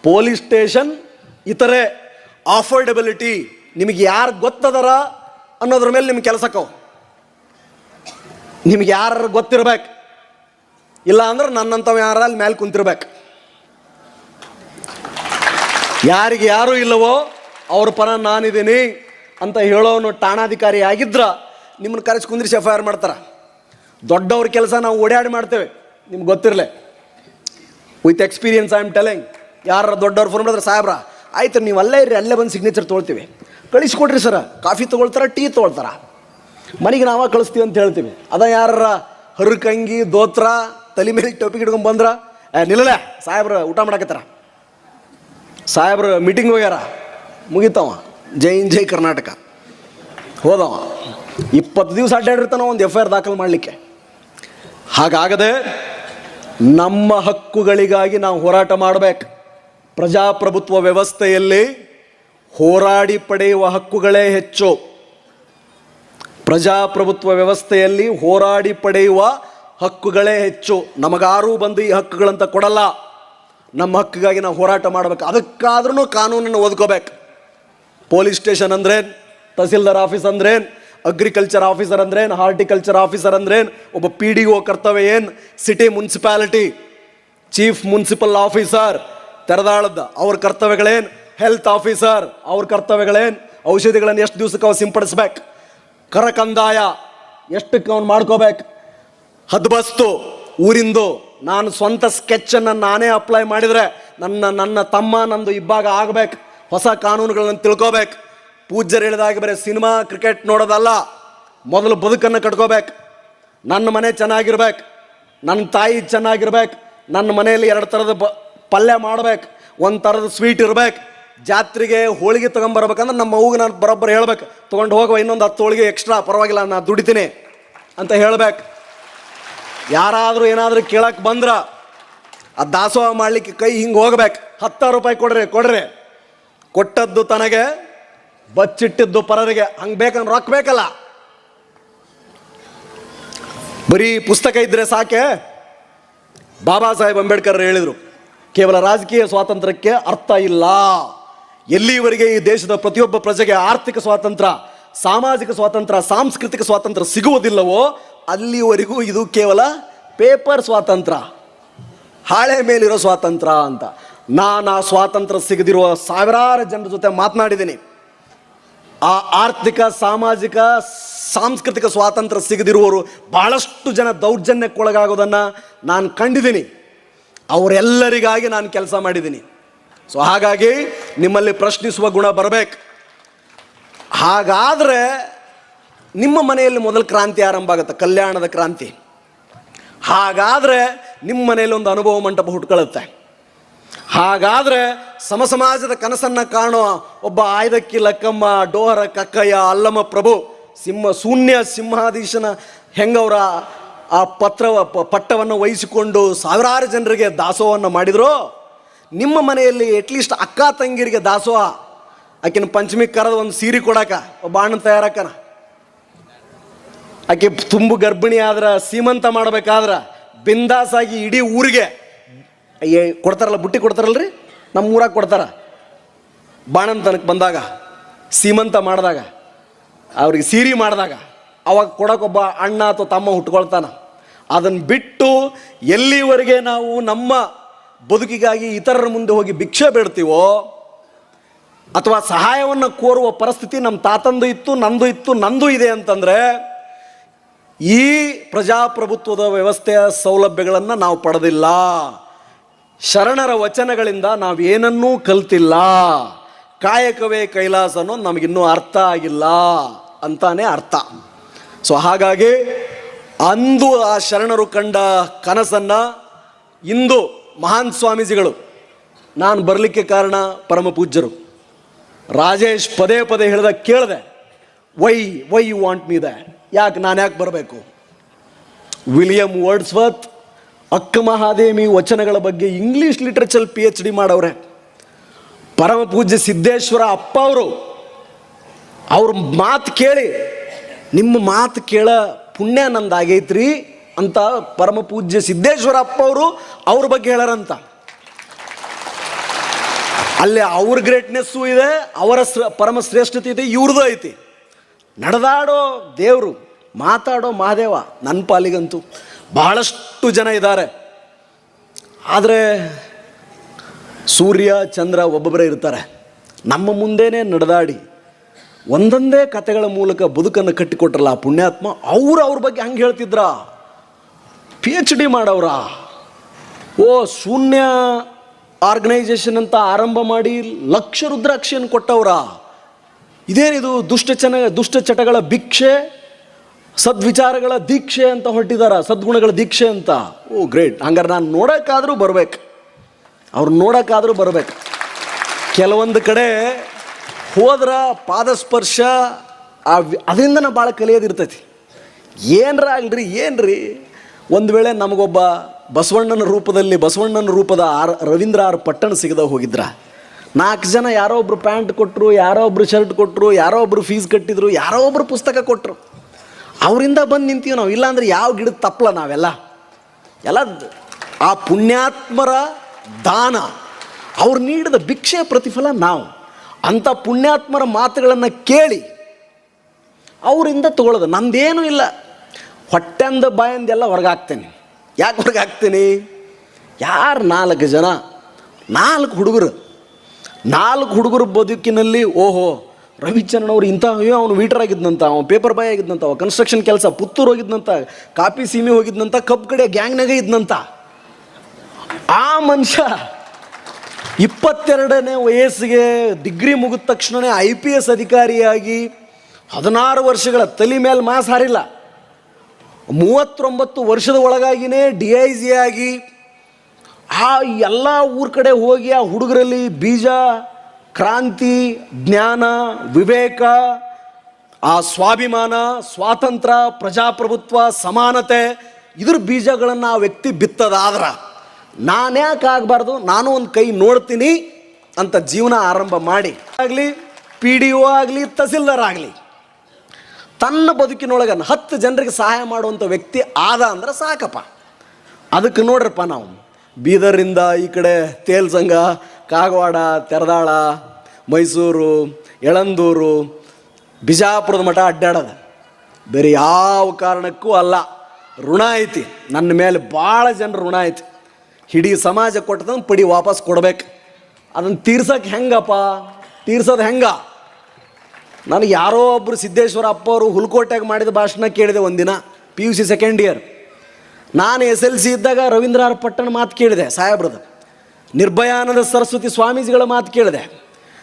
ಪೊಲೀಸ್ ಸ್ಟೇಷನ್ ಇತರೆ ಆಫರ್ಡೆಬಿಲಿಟಿ ನಿಮಗೆ ಯಾರು ಗೊತ್ತದರ ಅನ್ನೋದ್ರ ಮೇಲೆ ನಿಮ್ಮ ಕೆಲಸಕ್ಕವು ನಿಮ್ಗೆ ಯಾರು ಗೊತ್ತಿರ್ಬೇಕು? ಇಲ್ಲ ಅಂದ್ರೆ ನನ್ನಂಥವ್ ಯಾರ ಅಲ್ಲಿ ಮೇಲೆ ಕುಂತಿರ್ಬೇಕು. ಯಾರಿಗೆ ಯಾರೂ ಇಲ್ಲವೋ ಅವ್ರ ಪರ ನಾನಿದ್ದೀನಿ ಅಂತ ಹೇಳೋನು ಠಾಣಾಧಿಕಾರಿ ಆಗಿದ್ರ ನಿಮ್ಮನ್ನ ಕರೆಸಿ ಕುಂದ್ರಿಸಿ ಎಫ್ ಐ ಆರ್ ಮಾಡ್ತಾರೆ. ದೊಡ್ಡವ್ರ ಕೆಲಸ ನಾವು ಓಡಾಡಿ ಮಾಡ್ತೇವೆ. ನಿಮ್ಗೆ ಗೊತ್ತಿರಲೇ. With experience I am telling ಯಾರ ದೊಡ್ಡವ್ರು ಫೋನ್ ಮಾಡಿದ್ರೆ, ಸಾಹೇಬ್ರ, ಆಯ್ತು, ನೀವು ಅಲ್ಲೇ ಇರ್ರಿ, ಅಲ್ಲೇ ಬಂದು ಸಿಗ್ನೇಚರ್ ತೊಗೊಳ್ತೀವಿ. ಕಳಿಸ್ಕೊಡ್ರಿ ಸರ. ಕಾಫಿ ತೊಗೊಳ್ತಾರ, ಟೀ ತೊಗೊಳ್ತಾರ. ಮನೆಗೆ ನಾವ ಕಳಿಸ್ತೀವಿ ಅಂತ ಹೇಳ್ತೀವಿ. ಅದ ಯಾರ ಹರ್ಕಂಗಿ, ದೋತ್ರ, ತಲೆ ಮೇಲೆ ಟೋಪಿ ಹಿಡ್ಕೊಂಡ್ ಬಂದ್ರ? ನಿಲ್ಲ ಸಾಹೇಬ್ರ, ಊಟ ಮಾಡಕತ್ತಾರ? ಸಾಹೇಬ್ರ ಮೀಟಿಂಗ್ ಹೋಗ್ಯಾರ? ಮುಗಿತವ. ಜೈ ಇನ್ ಜೈ ಕರ್ನಾಟಕ. ಹೋದವ. ಇಪ್ಪತ್ತು ದಿವಸ ಅಡ್ಡಾಡಿರ್ತಾನ ಒಂದು ಎಫ್ ಐ ಆರ್ ದಾಖಲು ಮಾಡಲಿಕ್ಕೆ. ಹಾಗಾಗದೆ ನಮ್ಮ ಹಕ್ಕುಗಳಿಗಾಗಿ ನಾವು ಹೋರಾಟ ಮಾಡಬೇಕು. ಪ್ರಜಾಪ್ರಭುತ್ವ ವ್ಯವಸ್ಥೆಯಲ್ಲಿ ಹೋರಾಡಿ ಪಡೆಯುವ ಹಕ್ಕುಗಳೇ ಹೆಚ್ಚು. ಪ್ರಜಾಪ್ರಭುತ್ವ ವ್ಯವಸ್ಥೆಯಲ್ಲಿ ಹೋರಾಡಿ ಪಡೆಯುವ ಹಕ್ಕುಗಳೇ ಹೆಚ್ಚು. ನಮಗಾರೂ ಬಂದು ಈ ಹಕ್ಕುಗಳಂತ ಕೊಡಲ್ಲ. ನಮ್ಮ ಹಕ್ಕಿಗಾಗಿ ನಾವು ಹೋರಾಟ ಮಾಡಬೇಕು. ಅದಕ್ಕಾದ್ರೂ ಕಾನೂನನ್ನು ಓದ್ಕೋಬೇಕು. ಪೊಲೀಸ್ ಸ್ಟೇಷನ್ ಅಂದ್ರೇನು? ತಹಸೀಲ್ದಾರ್ ಆಫೀಸ್ ಅಂದ್ರೇನು? ಅಗ್ರಿಕಲ್ಚರ್ ಆಫೀಸರ್ ಅಂದ್ರೇನು? ಹಾರ್ಟಿಕಲ್ಚರ್ ಆಫೀಸರ್ ಅಂದ್ರೇನು? ಒಬ್ಬ ಪಿ ಡಿ ಒ ಕರ್ತವ್ಯ ಏನು? City municipality. Chief municipal officer. ತೆರೆದಾಳದ ಅವ್ರ ಕರ್ತವ್ಯಗಳೇನು? Health officer. ಅವ್ರ ಕರ್ತವ್ಯಗಳೇನು? ಔಷಧಿಗಳನ್ನು ಎಷ್ಟು ದಿವಸಕ್ಕೆ ಅವು ಸಿಂಪಡಿಸ್ಬೇಕು? ಕರ ಕಂದಾಯ ಎಷ್ಟಕ್ಕೆ ಅವ್ನು ಮಾಡ್ಕೋಬೇಕು? ಹದ್ಬಸ್ತು ಊರಿಂದು. ನಾನು ಸ್ವಂತ ಸ್ಕೆಚ್ಚನ್ನು ನಾನೇ ಅಪ್ಲೈ ಮಾಡಿದರೆ ನನ್ನ ನನ್ನ ತಮ್ಮ ನಂದು ಇಬ್ಬಾಗ ಆಗಬೇಕು. ಹೊಸ ಕಾನೂನುಗಳನ್ನು ತಿಳ್ಕೋಬೇಕು. ಪೂಜ್ಯರು ಹೇಳಿದಾಗೆ ಬರೀ ಸಿನಿಮಾ ಕ್ರಿಕೆಟ್ ನೋಡೋದಲ್ಲ. ಮೊದಲು ಬದುಕನ್ನು ಕಟ್ಕೋಬೇಕು. ನನ್ನ ಮನೆ ಚೆನ್ನಾಗಿರ್ಬೇಕು. ನನ್ನ ತಾಯಿ ಚೆನ್ನಾಗಿರ್ಬೇಕು. ನನ್ನ ಮನೆಯಲ್ಲಿ ಎರಡು ಥರದ ಪಲ್ಯ ಮಾಡ್ಬೇಕು. ಒಂದು ಥರದ ಸ್ವೀಟ್ ಇರ್ಬೇಕು. ಜಾತ್ರೆಗೆ ಹೋಳಿಗೆ ತೊಗೊಂಬರ್ಬೇಕಂದ್ರೆ ನಮ್ಮ ಅವ್ಗೆ ನಾನು ಬರೋಬ್ಬರ ಹೇಳ್ಬೇಕು. ತೊಗೊಂಡು ಹೋಗುವ, ಇನ್ನೊಂದು ಹತ್ತು ಹೋಳಿಗೆ ಎಕ್ಸ್ಟ್ರಾ ಪರವಾಗಿಲ್ಲ ನಾನು ದುಡಿತೀನಿ ಅಂತ ಹೇಳ್ಬೇಕು. ಯಾರಾದರೂ ಏನಾದರೂ ಕೇಳಕ್ಕೆ ಬಂದ್ರ ಆ ದಾಸೋಹ ಮಾಡಲಿಕ್ಕೆ ಕೈ ಹಿಂಗೆ ಹೋಗ್ಬೇಕು. ಹತ್ತಾರು ರೂಪಾಯಿ ಕೊಡ್ರಿ ಕೊಡ್ರಿ. ಕೊಟ್ಟದ್ದು ತನಗೆ, ಬಚ್ಚಿಟ್ಟಿದ್ದು ಪರರಿಗೆ. ಹಂಗೆ ಬೇಕಂದ್ರೆ ರೊಕ್ಕ ಬೇಕಲ್ಲ. ಬರೀ ಪುಸ್ತಕ ಇದ್ರೆ ಸಾಕೆ. ಬಾಬಾ ಸಾಹೇಬ್ ಅಂಬೇಡ್ಕರ್ ಹೇಳಿದರು, ಕೇವಲ ರಾಜಕೀಯ ಸ್ವಾತಂತ್ರ್ಯಕ್ಕೆ ಅರ್ಥ ಇಲ್ಲ. ಎಲ್ಲಿವರೆಗೆ ಈ ದೇಶದ ಪ್ರತಿಯೊಬ್ಬ ಪ್ರಜೆಗೆ ಆರ್ಥಿಕ ಸ್ವಾತಂತ್ರ್ಯ, ಸಾಮಾಜಿಕ ಸ್ವಾತಂತ್ರ್ಯ, ಸಾಂಸ್ಕೃತಿಕ ಸ್ವಾತಂತ್ರ್ಯ ಸಿಗುವುದಿಲ್ಲವೋ, ಅಲ್ಲಿವರೆಗೂ ಇದು ಕೇವಲ ಪೇಪರ್ ಸ್ವಾತಂತ್ರ್ಯ, ಹಾಳೆ ಮೇಲಿರೋ ಸ್ವಾತಂತ್ರ್ಯ ಅಂತ. ನಾನು ಆ ಸ್ವಾತಂತ್ರ್ಯ ಸಿಗದಿರುವ ಸಾವಿರಾರು ಜನರ ಜೊತೆ ಮಾತನಾಡಿದ್ದೀನಿ. ಆ ಆರ್ಥಿಕ, ಸಾಮಾಜಿಕ, ಸಾಂಸ್ಕೃತಿಕ ಸ್ವಾತಂತ್ರ್ಯ ಸಿಗದಿರುವವರು ಬಹಳಷ್ಟು ಜನ ದೌರ್ಜನ್ಯಕ್ಕೊಳಗಾಗೋದನ್ನು ನಾನು ಕಂಡಿದ್ದೀನಿ. ಅವರೆಲ್ಲರಿಗಾಗಿ ನಾನು ಕೆಲಸ ಮಾಡಿದ್ದೀನಿ. ಸೊ ಹಾಗಾಗಿ ನಿಮ್ಮಲ್ಲಿ ಪ್ರಶ್ನಿಸುವ ಗುಣ ಬರಬೇಕು. ಹಾಗಾದರೆ ನಿಮ್ಮ ಮನೆಯಲ್ಲಿ ಮೊದಲು ಕ್ರಾಂತಿ ಆರಂಭ ಆಗುತ್ತೆ, ಕಲ್ಯಾಣದ ಕ್ರಾಂತಿ. ಹಾಗಾದರೆ ನಿಮ್ಮ ಮನೆಯಲ್ಲಿ ಒಂದು ಅನುಭವ ಮಂಟಪ ಹುಟ್ಕೊಳ್ಳುತ್ತೆ. ಹಾಗಾದರೆ ಸಮಸಮಾಜದ ಕನಸನ್ನು ಕಾಣೋ ಒಬ್ಬ ಆಯ್ದಕ್ಕಿ ಲಕ್ಕಮ್ಮ, ಡೋಹರ ಕಕ್ಕಯ್ಯ, ಅಲ್ಲಮ್ಮ ಪ್ರಭು, ಸಿಂಹ ಶೂನ್ಯ ಸಿಂಹಾಧೀಶನ ಹೆಂಗವರ ಆ ಪತ್ರವ ಪಟ್ಟವನ್ನು ವಹಿಸಿಕೊಂಡು ಸಾವಿರಾರು ಜನರಿಗೆ ದಾಸೋಹವನ್ನು ಮಾಡಿದ್ರು? ನಿಮ್ಮ ಮನೆಯಲ್ಲಿ ಅಟ್ಲೀಸ್ಟ್ ಅಕ್ಕ ತಂಗಿರಿಗೆ ದಾಸೋಹ. ಆಕಿನ ಪಂಚಮಿ ಕರೆದ ಒಂದು ಸೀರೆ ಕೊಡಾಕ, ಒಬ್ಬ ಅಣ್ಣ ತಯಾರಕ್ಕನ ಆಕೆ ತುಂಬು ಗರ್ಭಿಣಿ ಆದ್ರೆ, ಸೀಮಂತ ಮಾಡ್ಬೇಕಾದ್ರೆ ಬಿಂದಾಸಾಗಿ ಇಡೀ ಊರಿಗೆ, ಏ, ಕೊಡ್ತಾರಲ್ಲ, ಬುಟ್ಟಿ ಕೊಡ್ತಾರಲ್ರಿ? ನಮ್ಮ ಊರಾಗ ಕೊಡ್ತಾರ. ಬಾಣಂತನಕ್ಕೆ ಬಂದಾಗ, ಸೀಮಂತ ಮಾಡಿದಾಗ, ಅವ್ರಿಗೆ ಸೀರೆ ಮಾಡಿದಾಗ, ಅವಾಗ ಕೊಡೋಕೊಬ್ಬ ಅಣ್ಣ ಅಥವಾ ತಮ್ಮ ಹುಟ್ಕೊಳ್ತಾನ. ಅದನ್ನು ಬಿಟ್ಟು ಎಲ್ಲಿವರೆಗೆ ನಾವು ನಮ್ಮ ಬದುಕಿಗಾಗಿ ಇತರರ ಮುಂದೆ ಹೋಗಿ ಭಿಕ್ಷೆ ಬೇಡ್ತೀವೋ? ಅಥವಾ ಸಹಾಯವನ್ನು ಕೋರುವ ಪರಿಸ್ಥಿತಿ ನಮ್ಮ ತಾತಂದು ಇತ್ತು, ನಂದು ಇತ್ತು, ನಂದು ಇದೆ ಅಂತಂದರೆ ಈ ಪ್ರಜಾಪ್ರಭುತ್ವದ ವ್ಯವಸ್ಥೆಯ ಸೌಲಭ್ಯಗಳನ್ನು ನಾವು ಪಡೆದಿಲ್ಲ. ಶರಣರ ವಚನಗಳಿಂದ ನಾವೇನನ್ನೂ ಕಲ್ತಿಲ್ಲ. ಕಾಯಕವೇ ಕೈಲಾಸ ಅನ್ನೋದು ನಮಗಿನ್ನೂ ಅರ್ಥ ಆಗಿಲ್ಲ ಅಂತಾನೆ ಅರ್ಥ. ಸೊ ಹಾಗಾಗಿ ಅಂದು ಆ ಶರಣರು ಕಂಡ ಕನಸನ್ನು ಇಂದು ಮಹಾನ್ ಸ್ವಾಮೀಜಿಗಳು, ನಾನು ಬರಲಿಕ್ಕೆ ಕಾರಣ ಪರಮ ಪೂಜ್ಯರು. ರಾಜೇಶ್ ಪದೇ ಪದೇ ಹೇಳಿದ ಕೇಳಿದೆ, why why you want me that? ಯಾಕೆ ನಾನು ಯಾಕೆ ಬರಬೇಕು? ವಿಲಿಯಂ ವರ್ಡ್ಸ್ವತ್ ಅಕ್ಕ ಮಹಾದೇವಿ ವಚನಗಳ ಬಗ್ಗೆ English literature P H D ಮಾಡವ್ರೆ. ಪರಮ ಪೂಜ್ಯ ಸಿದ್ದೇಶ್ವರ ಅಪ್ಪ ಅವರು, ಅವ್ರ ಮಾತು ಕೇಳಿ, ನಿಮ್ಮ ಮಾತು ಕೇಳ ಪುಣ್ಯ ನಂದಾಗೈತ್ರಿ ಅಂತ ಪರಮ ಪೂಜ್ಯ ಸಿದ್ದೇಶ್ವರ ಅಪ್ಪ ಅವರು ಅವ್ರ ಬಗ್ಗೆ ಹೇಳಾರಂತ. ಅಲ್ಲಿ ಅವ್ರ ಗ್ರೇಟ್ನೆಸ್ಸು ಇದೆ, ಅವರ ಪರಮ ಶ್ರೇಷ್ಠತೆ ಇದೆ ಇವ್ರದ್ದು ಐತಿ. ನಡೆದಾಡೋ ದೇವರು, ಮಾತಾಡೋ ಮಹಾದೇವ ನನ್ನ ಪಾಲಿಗಂತೂ ಬಹಳಷ್ಟು ಜನ ಇದ್ದಾರೆ. ಆದರೆ ಸೂರ್ಯ, ಚಂದ್ರ ಒಬ್ಬೊಬ್ಬರೇ ಇರ್ತಾರೆ. ನಮ್ಮ ಮುಂದೆನೇ ನಡೆದಾಡಿ ಒಂದೊಂದೇ ಕತೆಗಳ ಮೂಲಕ ಬದುಕನ್ನು ಕಟ್ಟಿಕೊಟ್ರಲ್ಲ ಆ ಪುಣ್ಯಾತ್ಮ, ಅವರು ಅವ್ರ ಬಗ್ಗೆ ಹಂಗೆ ಹೇಳ್ತಿದ್ರ? ಪಿ ಎಚ್ ಡಿ ಮಾಡವ್ರ. ಓ ಶೂನ್ಯ ಆರ್ಗನೈಸೇಷನ್ ಅಂತ ಆರಂಭ ಮಾಡಿ ಲಕ್ಷ ರುದ್ರಾಕ್ಷಿಯನ್ನು ಕೊಟ್ಟವ್ರ. ಇದೇನಿದು ದುಷ್ಟ ಚನ, ದುಷ್ಟ ಚಟಗಳ ಭಿಕ್ಷೆ, ಸದ್ವಿಚಾರಗಳ ದೀಕ್ಷೆ ಅಂತ ಹೊರಟಿದಾರ, ಸದ್ಗುಣಗಳ ದೀಕ್ಷೆ ಅಂತ. Oh great. ಹಂಗಾರೆ ನಾನು ನೋಡೋಕ್ಕಾದರೂ ಬರ್ಬೇಕು. ಅವ್ರು ನೋಡೋಕ್ಕಾದರೂ ಬರ್ಬೇಕು. ಕೆಲವೊಂದು ಕಡೆ ಹೋದ್ರ ಪಾದಸ್ಪರ್ಶ ಆ ಅದರಿಂದ ನಾ ಭಾಳ ಕಲಿಯೋದಿರ್ತೈತಿ ಏನರ ಆಗಲ್ರಿ ಏನ್ರಿ? ಒಂದು ವೇಳೆ ನಮಗೊಬ್ಬ ಬಸವಣ್ಣನ ರೂಪದಲ್ಲಿ ಬಸವಣ್ಣನ ರೂಪದ ಆರ್ ರವೀಂದ್ರ ಆರ್ ಪಟ್ಟಣ ಸಿಗದ ಹೋಗಿದ್ರ. ನಾಲ್ಕು ಜನ ಯಾರೋ ಒಬ್ರು ಪ್ಯಾಂಟ್ ಕೊಟ್ಟರು ಯಾರೋ ಒಬ್ರು ಶರ್ಟ್ ಕೊಟ್ಟರು ಯಾರೋ ಒಬ್ರು ಫೀಸ್ ಕಟ್ಟಿದ್ರು, ಯಾರೋ ಒಬ್ರು ಪುಸ್ತಕ ಕೊಟ್ಟರು ಅವರಿಂದ ಬಂದು ನಿಂತೀವಿ ನಾವು. ಇಲ್ಲಾಂದ್ರೆ ಯಾವ ಗಿಡದ ತಪ್ಪಲ ನಾವೆಲ್ಲ. ಎಲ್ಲ ಆ ಪುಣ್ಯಾತ್ಮರ ದಾನ, ಅವ್ರು ನೀಡಿದ ಭಿಕ್ಷೆ ಪ್ರತಿಫಲ ನಾವು. ಅಂಥ ಪುಣ್ಯಾತ್ಮರ ಮಾತುಗಳನ್ನು ಕೇಳಿ, ಅವರಿಂದ ತಗೊಳ್ಳೋದು. ನಂದೇನೂ ಇಲ್ಲ. ಹೊಟ್ಟೆಂದ ಬಾಯಂದೆಲ್ಲ ಹೊರಗಾಗ್ತೀನಿ ಯಾಕೆ ಹೊರಗಾಗ್ತೀನಿ ಯಾರು ನಾಲ್ಕು ಜನ? ನಾಲ್ಕು ಹುಡುಗರು. ನಾಲ್ಕು ಹುಡುಗರು ಬದುಕಿನಲ್ಲಿ, ಓಹೋ ರವಿಚಂದ್ರನ್ ಅವರು ಇಂಥ ಅವನು ವೀಟರ್ ಆಗಿದ್ದಂತ ಅವನು ಪೇಪರ್ ಬಾಯ್ ಆಗಿದ್ದಂತ ಅವ ಕನ್ಸ್ಟ್ರಕ್ಷನ್ ಕೆಲಸ, ಪುತ್ತೂರು ಹೋಗಿದ್ದಂತ ಕಾಪಿ ಸೀಮೆ ಹೋಗಿದ್ದಂತ ಕಬ್ಬು ಕಡೆ ಗ್ಯಾಂಗ್ನಾಗೆ ಇದ್ದಂತ ಆ ಮನುಷ್ಯ ಇಪ್ಪತ್ತೆರಡನೇ ವಯಸ್ಸಿಗೆ ಡಿಗ್ರಿ ಮುಗಿದ ತಕ್ಷಣವೇ ಐ ಪಿ ಎಸ್ ಅಧಿಕಾರಿಯಾಗಿ ಹದಿನಾರು ವರ್ಷಗಳ ತಲೆ ಮೇಲೆ ಮಾಸ್ ಹಾರಿಲ್ಲ. ಮೂವತ್ತೊಂಬತ್ತು ವರ್ಷದ ಒಳಗಾಗಿನೇ ಡಿ ಐ ಜಿ ಆಗಿ ಆ ಎಲ್ಲ ಊರ ಕಡೆ ಹೋಗಿ ಆ ಹುಡುಗರಲ್ಲಿ ಬೀಜ, ಕ್ರಾಂತಿ, ಜ್ಞಾನ, ವಿವೇಕ, ಆ ಸ್ವಾಭಿಮಾನ, ಸ್ವಾತಂತ್ರ್ಯ, ಪ್ರಜಾಪ್ರಭುತ್ವ, ಸಮಾನತೆ, ಇದ್ರ ಬೀಜಗಳನ್ನು ಆ ವ್ಯಕ್ತಿ ಬಿತ್ತದಾದ್ರೆ ನಾನ್ಯಾಕೆ ಆಗಬಾರ್ದು? ನಾನು ಒಂದು ಕೈ ನೋಡ್ತೀನಿ ಅಂತ ಜೀವನ ಆರಂಭ ಮಾಡಿ. ಆಗಲಿ, ಪಿ ಡಿ ಒ ಆಗಲಿ, ತಹಸೀಲ್ದಾರ್ ಆಗಲಿ. ತನ್ನ ಬದುಕಿನೊಳಗೆ ಹತ್ತು ಜನರಿಗೆ ಸಹಾಯ ಮಾಡುವಂಥ ವ್ಯಕ್ತಿ ಆದ ಅಂದ್ರೆ ಸಾಕಪ್ಪ. ಅದಕ್ಕೆ ನೋಡ್ರಪ್ಪ ನಾವು ಬೀದರಿಂದ ಈ ಕಡೆ ತೇಲ್ಸಂಗ, ಕಾಗವಾಡ, ತೆರದಾಳ, ಮೈಸೂರು, ಎಳಂದೂರು, ಬಿಜಾಪುರದ ಮಠ ಅಡ್ಡಾಡದ. ಬೇರೆ ಯಾವ ಕಾರಣಕ್ಕೂ ಅಲ್ಲ, ಋಣ ಐತಿ. ನನ್ನ ಮೇಲೆ ಭಾಳ ಜನರ ಋಣ ಐತಿ. ಇಡೀ ಸಮಾಜ ಕೊಟ್ಟದನ್ನು ಪಡಿ ವಾಪಸ್ ಕೊಡ್ಬೇಕು. ಅದನ್ನು ತೀರ್ಸೋಕೆ ಹೆಂಗಪ್ಪ? ತೀರ್ಸೋದು ಹೆಂಗ? ನನಗೆ ಯಾರೋ ಒಬ್ಬರು ಸಿದ್ದೇಶ್ವರ ಅಪ್ಪ ಅವರು ಹುಲ್ಕೋಟೆಗೆ ಮಾಡಿದ ಭಾಷಣ ಕೇಳಿದೆ ಒಂದಿನ P U C second year ನಾನು ಎಸ್ ಎಲ್ ಸಿ ಇದ್ದಾಗ ರವೀಂದ್ರ ಪಟ್ಟಣ ಮಾತು ಕೇಳಿದೆ ಸಾಹೇಬ್ರದ್ದು ನಿರ್ಭಯಾನಂದ ಸರಸ್ವತಿ ಸ್ವಾಮೀಜಿಗಳ ಮಾತು ಕೇಳಿದೆ,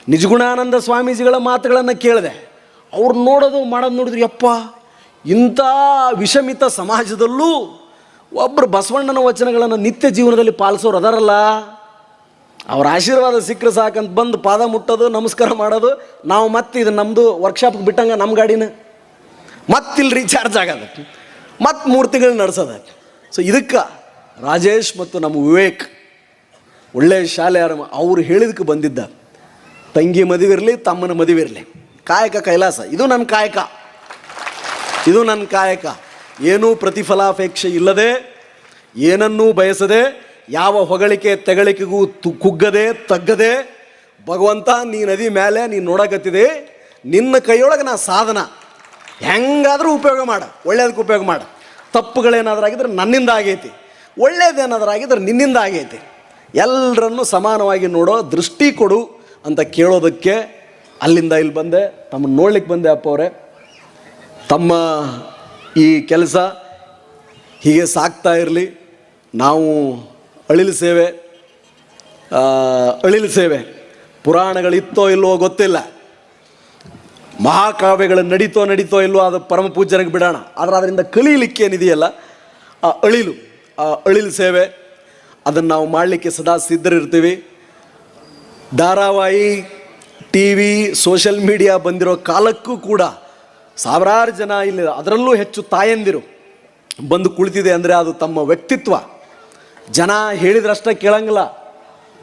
ನಿಜಗುಣಾನಂದ ಸ್ವಾಮೀಜಿಗಳ ಮಾತುಗಳನ್ನು ಕೇಳಿದೆ. ಅವ್ರು ನೋಡೋದು ಮಾಡೋದು ನೋಡಿದ್ರು, ಯಪ್ಪ, ಇಂಥ ವಿಷಮಿತ ಸಮಾಜದಲ್ಲೂ ಒಬ್ಬರು ಬಸವಣ್ಣನ ವಚನಗಳನ್ನು ನಿತ್ಯ ಜೀವನದಲ್ಲಿ ಪಾಲಿಸೋರು ಅದಾರಲ್ಲ. ಅವ್ರ ಆಶೀರ್ವಾದ ಸಿಕ್ಕರೆ ಸಾಕಂತ ಬಂದು ಪಾದ ಮುಟ್ಟೋದು, ನಮಸ್ಕಾರ ಮಾಡೋದು, ನಾವು ಮತ್ತೆ ಇದು ನಮ್ಮದು ವರ್ಕ್ಶಾಪ್ಗೆ ಬಿಟ್ಟಂಗೆ ನಮ್ಮ ಗಾಡಿನ. ಮತ್ತಿಲ್ಲಿ ರೀಚಾರ್ಜ್ ಆಗೋದು ಮತ್ತೆ ಮೂರು ತಿಂಗಳು ನಡೆಸೋದು ಸೊ ಇದಕ್ಕೆ ರಾಜೇಶ್ ಮತ್ತು ನಮ್ಮ ವಿವೇಕ್ ಒಳ್ಳೆಯ ಶಾಲೆ ಅವ್ರು ಹೇಳಿದಕ್ಕೆ ಬಂದಿದ್ದ. ತಂಗಿ ಮದುವೆ ಇರಲಿ, ತಮ್ಮನ ಮದುವೆ ಇರಲಿ. ಕಾಯಕ ಕೈಲಾಸ. ಇದು ನನ್ನ ಕಾಯಕ. ಇದು ನನ್ನ ಕಾಯಕ. ಏನೂ ಪ್ರತಿಫಲಾಪೇಕ್ಷೆ ಇಲ್ಲದೆ, ಏನನ್ನೂ ಬಯಸದೆ ಯಾವ ಹೊಗಳಿಕೆ ತೆಗಳಿಕೆಗೂ ತು, ಕುಗ್ಗದೆ, ತಗ್ಗದೆ, ಭಗವಂತ, ನೀ ನದಿ ಮೇಲೆ ನೀನು ನೋಡಕತ್ತಿದೆ, ನಿನ್ನ ಕೈಯೊಳಗೆ ನಾ ಸಾಧನ. ಹೆಂಗಾದರೂ ಉಪಯೋಗ ಮಾಡ, ಒಳ್ಳೇದಕ್ಕೆ ಉಪಯೋಗ ಮಾಡ. ತಪ್ಪುಗಳೇನಾದ್ರೂ ಆಗಿದ್ರೆ ನನ್ನಿಂದ ಆಗೈತಿ. ಒಳ್ಳೇದೇನಾದ್ರೂ ಆಗಿದ್ರೆ ನಿನ್ನಿಂದ ಆಗೈತಿ. ಎಲ್ಲರನ್ನು ಸಮಾನವಾಗಿ ನೋಡೋ ದೃಷ್ಟಿ ಕೊಡು ಅಂತ ಕೇಳೋದಕ್ಕೆ ಅಲ್ಲಿಂದ ಇಲ್ಲಿ ಬಂದೆ. ತಮ್ಮನ್ನು ನೋಡ್ಲಿಕ್ಕೆ ಬಂದೆ ಅಪ್ಪ ಅವರೇ. ತಮ್ಮ ಈ ಕೆಲಸ ಹೀಗೆ ಸಾಕ್ತಾ ಇರಲಿ. ನಾವು ಅಳಿಲು ಸೇವೆ ಅಳಿಲು ಸೇವೆ, ಪುರಾಣಗಳಿತ್ತೋ ಇಲ್ವೋ ಗೊತ್ತಿಲ್ಲ. ಮಹಾಕಾವ್ಯಗಳು ನಡೀತೋ ನಡೀತೋ ಇಲ್ವೋ ಅದು ಪರಮ ಪೂಜ್ಯನಿಗೆ ಬಿಡೋಣ. ಆದರೆ ಅದರಿಂದ ಕಲೀಲಿಕ್ಕೆ ಏನಿದೆಯಲ್ಲ, ಆ ಅಳಿಲು ಆ ಅಳಿಲು ಸೇವೆ, ಅದನ್ನು ನಾವು ಮಾಡಲಿಕ್ಕೆ ಸದಾ ಸಿದ್ಧರಿರ್ತೀವಿ. ಧಾರಾವಾಹಿ ಟಿ ವಿ ಸೋಷಲ್ ಮೀಡಿಯಾ ಬಂದಿರೋ ಕಾಲಕ್ಕೂ ಕೂಡ ಸಾವಿರಾರು ಜನ ಇಲ್ಲಿ ಅದರಲ್ಲೂ ಹೆಚ್ಚು ತಾಯಂದಿರು ಬಂದು ಕುಳಿತಿದೆ ಅಂದರೆ ಅದು ತಮ್ಮ ವ್ಯಕ್ತಿತ್ವ. ಜನ ಹೇಳಿದ್ರಷ್ಟೇ ಕೇಳಂಗಿಲ್ಲ.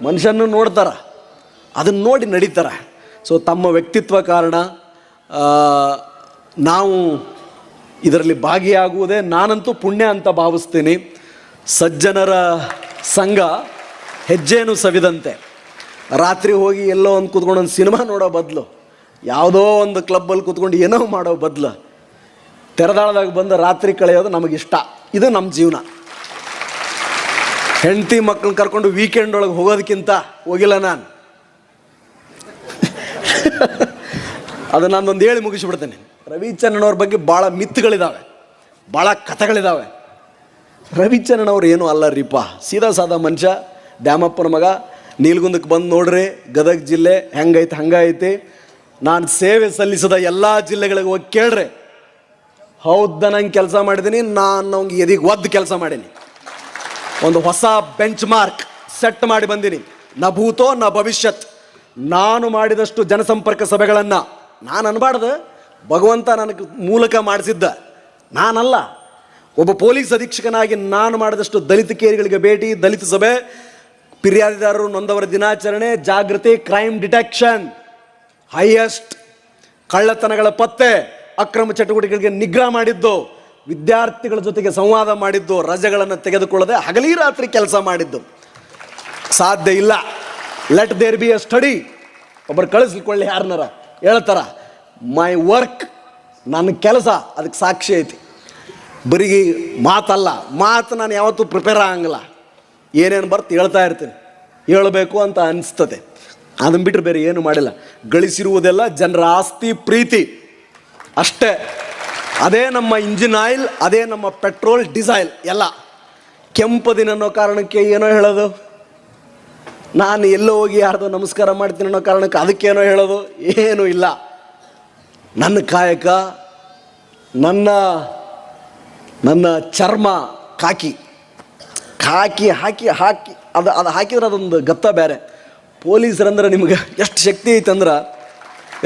ಮನುಷ್ಯನ ನೋಡ್ತಾರ. ಅದನ್ನು ನೋಡಿ ನಡೀತಾರೆ. ಸೊ ತಮ್ಮ ವ್ಯಕ್ತಿತ್ವ ಕಾರಣ ನಾವು ಇದರಲ್ಲಿ ಭಾಗಿಯಾಗುವುದೇ ನಾನಂತೂ ಪುಣ್ಯ ಅಂತ ಭಾವಿಸ್ತೀನಿ. ಸಜ್ಜನರ ಸಂಘ ಹೆಜ್ಜೆನು ಸವಿದಂತೆ. ರಾತ್ರಿ ಹೋಗಿ ಎಲ್ಲೋ ಒಂದು ಕೂತ್ಕೊಂಡು ಒಂದು ಸಿನಿಮಾ ನೋಡೋ ಬದಲು. ಯಾವುದೋ ಒಂದು ಕ್ಲಬ್ಬಲ್ಲಿ ಕೂತ್ಕೊಂಡು ಏನೋ ಮಾಡೋ ಬದಲು. ತೆರೆದಾಳದಾಗ ಬಂದು ರಾತ್ರಿ ಕಳೆಯೋದು ನಮಗಿಷ್ಟ. ಇದು ನಮ್ಮ ಜೀವನ. ಹೆಂಡತಿ ಮಕ್ಕಳನ್ನ ಕರ್ಕೊಂಡು ವೀಕೆಂಡ್ ಒಳಗೆ ಹೋಗೋದಕ್ಕಿಂತ ಹೋಗಿಲ್ಲ ನಾನು. ಅದು ನಾನೊಂದು ಹೇಳಿ ಮುಗಿಸ್ಬಿಡ್ತೇನೆ. ರವಿಚಂದ್ರನವ್ರ ಬಗ್ಗೆ ಭಾಳ ಮಿತ್ಗಳಿದ್ದಾವೆ ಭಾಳ ಕಥೆಗಳಿದ್ದಾವೆ ರವಿಚಂದ್ರನವ್ರು ಏನೂ ಅಲ್ಲ ರೀಪ. ಸೀದಾ ಸಾದಾ ಮನುಷ್ಯ, ದ್ಯಾಮಪ್ಪನ ಮಗ. ನೀಲ್ಗುಂದಕ್ಕೆ ಬಂದು ನೋಡ್ರಿ, ಗದಗ ಜಿಲ್ಲೆ ಹೆಂಗೈತೆ, ಹಂಗೈತಿ. ನಾನು ಸೇವೆ ಸಲ್ಲಿಸಿದ ಎಲ್ಲ ಜಿಲ್ಲೆಗಳಿಗೆ ಹೋಗಿ ಕೇಳ್ರಿ. ಹೌದ ನಂಗೆ ಕೆಲಸ ಮಾಡಿದ್ದೀನಿ ನಾನು ಅವ್ನಿಗೆ ಎದಿಗೆ ಒದ್ದು ಕೆಲಸ ಮಾಡೀನಿ. ಒಂದು ಹೊಸ ಬೆಂಚ್ ಮಾರ್ಕ್ ಸೆಟ್ ಮಾಡಿ ಬಂದೀನಿ. ನ ಭೂತೋ ನ ಭವಿಷ್ಯತ್. ನಾನು ಮಾಡಿದಷ್ಟು ಜನಸಂಪರ್ಕ ಸಭೆಗಳನ್ನು ನಾನು ಅನ್ಬಾರ್ದು. ಭಗವಂತ ನನಗೆ ಮೂಲಕ ಮಾಡಿಸಿದ್ದ. ನಾನಲ್ಲ. ಒಬ್ಬ ಪೊಲೀಸ್ ಅಧೀಕ್ಷಕನಾಗಿ ನಾನು ಮಾಡಿದಷ್ಟು ದಲಿತ ಕೇರಿಗಳಿಗೆ ಭೇಟಿ, ದಲಿತ ಸಭೆ ಫಿರ್ಯಾದಿದಾರರು ನೊಂದವರ ದಿನಾಚರಣೆ, ಜಾಗೃತಿ ಕ್ರೈಮ್ ಡಿಟೆಕ್ಷನ್ ಹೈಯೆಸ್ಟ್ ಕಳ್ಳತನಗಳ ಪತ್ತೆ, ಅಕ್ರಮ ಚಟುವಟಿಕೆಗಳಿಗೆ ನಿಗ್ರಹ ಮಾಡಿದ್ದು. ವಿದ್ಯಾರ್ಥಿಗಳ ಜೊತೆಗೆ ಸಂವಾದ ಮಾಡಿದ್ದು, ರಜೆಗಳನ್ನು ತೆಗೆದುಕೊಳ್ಳದೆ ಹಗಲಿ ರಾತ್ರಿ ಕೆಲಸ ಮಾಡಿದ್ದು. ಸಾಧ್ಯ ಇಲ್ಲ. Let there be a study ಒಬ್ಬರು ಕಳಿಸ್ಕೊಳ್ಳಿ ಯಾರನ್ನಾರ ಹೇಳ್ತಾರ ಮೈ ವರ್ಕ್ ನನ್ನ ಕೆಲಸ, ಅದಕ್ಕೆ ಸಾಕ್ಷಿ ಐತಿ. ಬರೀ ಮಾತಲ್ಲ, ಮಾತು ನಾನು ಯಾವತ್ತೂ ಪ್ರಿಪೇರ್ ಆಗಂಗಿಲ್ಲ. ಏನೇನು ಬರ್ತು ಹೇಳ್ತಾ ಇರ್ತೀನಿ. ಹೇಳಬೇಕು ಅಂತ ಅನಿಸ್ತದೆ. ಅದನ್ನು ಬಿಟ್ಟರೆ ಬೇರೆ ಏನು ಮಾಡಿಲ್ಲ. ಗಳಿಸಿರುವುದೆಲ್ಲ ಜನರ ಆಸ್ತಿ, ಪ್ರೀತಿ. ಅಷ್ಟೇ. ಅದೇ ನಮ್ಮ ಇಂಜಿನ್ ಆಯಿಲ್, ಅದೇ ನಮ್ಮ ಪೆಟ್ರೋಲ್, ಡಿಸೈಲ್, ಎಲ್ಲ. ಕೆಂಪದಿನ ಅನ್ನೋ ಕಾರಣಕ್ಕೆ ಏನೋ ಹೇಳೋದು? ನಾನು ಎಲ್ಲೋ ಹೋಗಿ ಯಾರ್ದೋ ನಮಸ್ಕಾರ ಮಾಡ್ತೀನಿ ಅನ್ನೋ ಕಾರಣಕ್ಕೆ ಅದಕ್ಕೇನೋ ಹೇಳೋದು? ಏನೂ ಇಲ್ಲ. ನನ್ನ ಕಾಯಕ, ನನ್ನ ನನ್ನ ಚರ್ಮ ಕಾಕಿ. ಕಾಕಿ ಹಾಕಿ ಹಾಕಿ, ಅದು ಅದು ಹಾಕಿದ್ರೆ ಅದೊಂದು ಗತ್ತ ಬೇರೆ. ಪೊಲೀಸರಂದ್ರೆ ನಿಮ್ಗೆ ಎಷ್ಟು ಶಕ್ತಿ ಐತಂದ್ರೆ?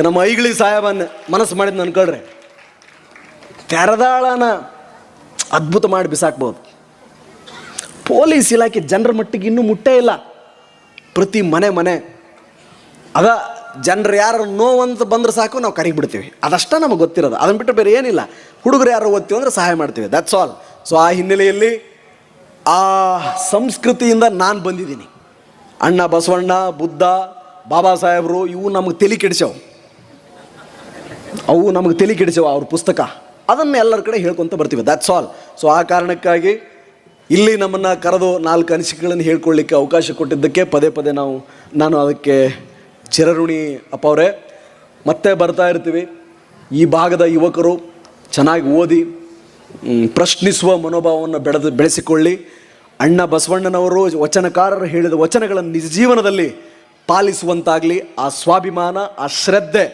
ನಮ್ಮ ಐಗಳಿ ಸಾಹೇಬನ್ನ ಮನಸ್ಸು ಮಾಡಿದ್ದು ಅನ್ಕೊಳ್ರಿ ತೆರೆದಾಳನ ಅದ್ಭುತ ಮಾಡಿ ಬಿಸಾಕ್ಬೋದು. ಪೊಲೀಸ್ ಇಲಾಖೆ ಜನರ ಮಟ್ಟಿಗೆ ಇನ್ನೂ ಮುಟ್ಟೇ ಇಲ್ಲ. ಪ್ರತಿ ಮನೆ ಮನೆ. ಅದ ಜನರು ಯಾರು ನೋವಂತ ಬಂದ್ರೆ ಸಾಕು, ನಾವು ಕರಿಬಿಡ್ತೀವಿ ಅದಷ್ಟ ನಮಗೆ ಗೊತ್ತಿರೋದು. ಅದನ್ನು ಬಿಟ್ಟು ಬೇರೆ ಏನಿಲ್ಲ. ಹುಡುಗರು ಯಾರು ಓದ್ತೀವಿ ಅಂದರೆ ಸಹಾಯ ಮಾಡ್ತೀವಿ. ದಟ್ಸ್ ಆಲ್ ಸೊ ಆ ಹಿನ್ನೆಲೆಯಲ್ಲಿ ಆ ಸಂಸ್ಕೃತಿಯಿಂದ ನಾನು ಬಂದಿದ್ದೀನಿ. ಅಣ್ಣ ಬಸವಣ್ಣ, ಬುದ್ಧ, ಬಾಬಾ ಸಾಹೇಬರು, ಇವು ನಮಗೆ ತಲೆ ಕೆಡಿಸವು. ಅವು ನಮಗೆ ತಲೆ ಕೆಡಿಸವು, ಅವ್ರ ಪುಸ್ತಕ. ಅದನ್ನು ಎಲ್ಲರ ಕಡೆ ಹೇಳ್ಕೊತ ಬರ್ತೀವಿ. ದಟ್ಸ್ ಆಲ್ ಸೊ ಆ ಕಾರಣಕ್ಕಾಗಿ ಇಲ್ಲಿ ನಮ್ಮನ್ನು ಕರೆದು ನಾಲ್ಕು ಅನಿಸಿಕೆಗಳನ್ನು ಹೇಳ್ಕೊಳ್ಳಿಕ್ಕೆ ಅವಕಾಶ ಕೊಟ್ಟಿದ್ದಕ್ಕೆ ಪದೇ ಪದೇ ನಾವು, ನಾನು ಅದಕ್ಕೆ ಚಿರಋಣಿ ಅಪ್ಪ ಅವರೇ ಮತ್ತೆ ಬರ್ತಾ ಇರ್ತೀವಿ. ಈ ಭಾಗದ ಯುವಕರು ಚೆನ್ನಾಗಿ ಓದಿ ಪ್ರಶ್ನಿಸುವ ಮನೋಭಾವವನ್ನು ಬೆಳೆದು, ಬೆಳೆಸಿಕೊಳ್ಳಿ. ಅಣ್ಣ ಬಸವಣ್ಣನವರು ವಚನಕಾರರು ಹೇಳಿದ ವಚನಗಳನ್ನು ನಿಜ ಜೀವನದಲ್ಲಿ ಪಾಲಿಸುವಂತಾಗಲಿ. ಆ ಸ್ವಾಭಿಮಾನ, ಆ ಶ್ರದ್ಧೆ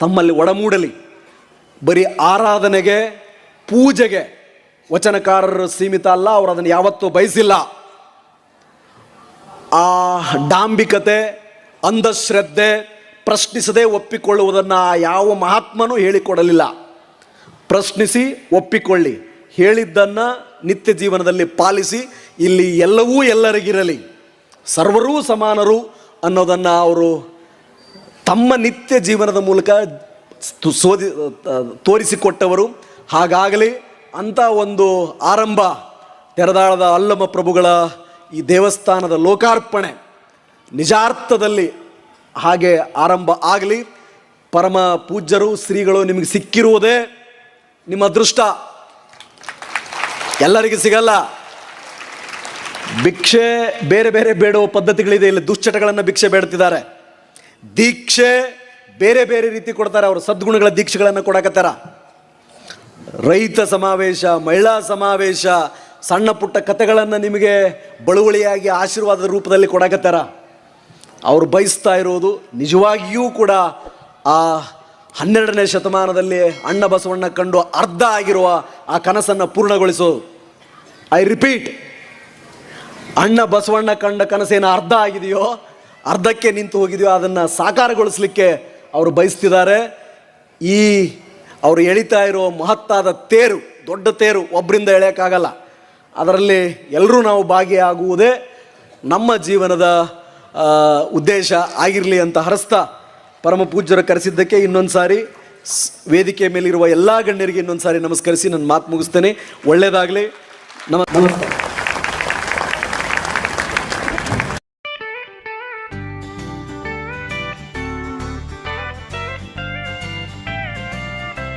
ತಮ್ಮಲ್ಲಿ ಒಡಮೂಡಲಿ. ಬರೀ ಆರಾಧನೆಗೆ, ಪೂಜೆಗೆ ವಚನಕಾರರು ಸೀಮಿತ ಅಲ್ಲ, ಅವರು ಅದನ್ನು ಯಾವತ್ತೂ ಬಯಸಿಲ್ಲ. ಆ ಡಾಂಬಿಕತೆ, ಅಂಧಶ್ರದ್ಧೆ ಪ್ರಶ್ನಿಸದೆ ಒಪ್ಪಿಕೊಳ್ಳುವುದನ್ನು ಯಾವ ಮಹಾತ್ಮನೂ ಹೇಳಿಕೊಡಲಿಲ್ಲ. ಪ್ರಶ್ನಿಸಿ, ಒಪ್ಪಿಕೊಳ್ಳಿ. ಹೇಳಿದ್ದನ್ನು ನಿತ್ಯ ಜೀವನದಲ್ಲಿ ಪಾಲಿಸಿ, ಇಲ್ಲಿ ಎಲ್ಲವೂ ಎಲ್ಲರಿಗಿರಲಿ. ಸರ್ವರೂ ಸಮಾನರು ಅನ್ನೋದನ್ನು ಅವರು ತಮ್ಮ ನಿತ್ಯ ಜೀವನದ ಮೂಲಕ ಸೋದಿ ತೋರಿಸಿಕೊಟ್ಟವರು. ಹಾಗಾಗಲಿ ಅಂಥ ಒಂದು ಆರಂಭ ತೆರೆದಾಳದ ಅಲ್ಲಮ ಪ್ರಭುಗಳ ಈ ದೇವಸ್ಥಾನದ ಲೋಕಾರ್ಪಣೆ ನಿಜಾರ್ಥದಲ್ಲಿ ಹಾಗೆ ಆರಂಭ ಆಗಲಿ. ಪರಮ ಪೂಜ್ಯರು, ಶ್ರೀಗಳು ನಿಮಗೆ ಸಿಕ್ಕಿರುವುದೇ ನಿಮ್ಮ ಅದೃಷ್ಟ. ಎಲ್ಲರಿಗೂ ಸಿಗಲ್ಲ. ಭಿಕ್ಷೆ ಬೇರೆ ಬೇರೆ ಬೇಡುವ ಪದ್ಧತಿಗಳಿದೆ. ಇಲ್ಲಿ ದುಶ್ಚಟಗಳನ್ನು ಭಿಕ್ಷೆ ಬೇಡ್ತಿದ್ದಾರೆ ದೀಕ್ಷೆ ಬೇರೆ ಬೇರೆ ರೀತಿ ಕೊಡ್ತಾರೆ ಅವರು. ಸದ್ಗುಣಗಳ ದೀಕ್ಷೆಗಳನ್ನು ಕೊಡಕತ್ತಾರ. ರೈತ ಸಮಾವೇಶ, ಮಹಿಳಾ ಸಮಾವೇಶ, ಸಣ್ಣ ಪುಟ್ಟ ಕಥೆಗಳನ್ನು ನಿಮಗೆ ಬಳುವಳಿಯಾಗಿ ಆಶೀರ್ವಾದದ ರೂಪದಲ್ಲಿ ಕೊಡಕತ್ತಾರ. ಅವರು ಬಯಸ್ತಾ ಇರೋದು ನಿಜವಾಗಿಯೂ ಕೂಡ ಆ ಹನ್ನೆರಡನೇ ಶತಮಾನದಲ್ಲಿ ಅಣ್ಣ ಬಸವಣ್ಣ ಕಂಡು ಅರ್ಧ ಆಗಿರುವ ಆ ಕನಸನ್ನು ಪೂರ್ಣಗೊಳಿಸೋದು. ಐ ರಿಪೀಟ್ ಅಣ್ಣ ಬಸವಣ್ಣ ಕಂಡ ಕನಸೇನು ಅರ್ಧ ಆಗಿದೆಯೋ, ಅರ್ಧಕ್ಕೆ ನಿಂತು ಹೋಗಿದೆಯೋ ಅದನ್ನು ಸಾಕಾರಗೊಳಿಸಲಿಕ್ಕೆ ಅವರು ಬಯಸ್ತಿದ್ದಾರೆ. ಈ ಅವರು ಎಳಿತಾ ಇರೋ ಮಹತ್ತಾದ ತೇರು, ದೊಡ್ಡ ತೇರು ಒಬ್ಬರಿಂದ ಎಳೆಯೋಕ್ಕಾಗಲ್ಲ. ಅದರಲ್ಲಿ ಎಲ್ಲರೂ ನಾವು ಭಾಗಿಯಾಗುವುದೇ ನಮ್ಮ ಜೀವನದ ಉದ್ದೇಶ ಆಗಿರಲಿ ಅಂತ ಹರಸ್ತಾ ಪರಮ ಪೂಜ್ಯರು ಕರೆಸಿದ್ದಕ್ಕೆ ಇನ್ನೊಂದು ಸಾರಿ ವೇದಿಕೆ ಮೇಲಿರುವ ಎಲ್ಲ ಗಣ್ಯರಿಗೆ ಇನ್ನೊಂದು ಸಾರಿ ನಮಸ್ಕರಿಸಿ ನನ್ನ ಮಾತು ಮುಗಿಸ್ತೇನೆ. ಒಳ್ಳೆಯದಾಗಲಿ ನಮ ನಮಸ್ಕಾರ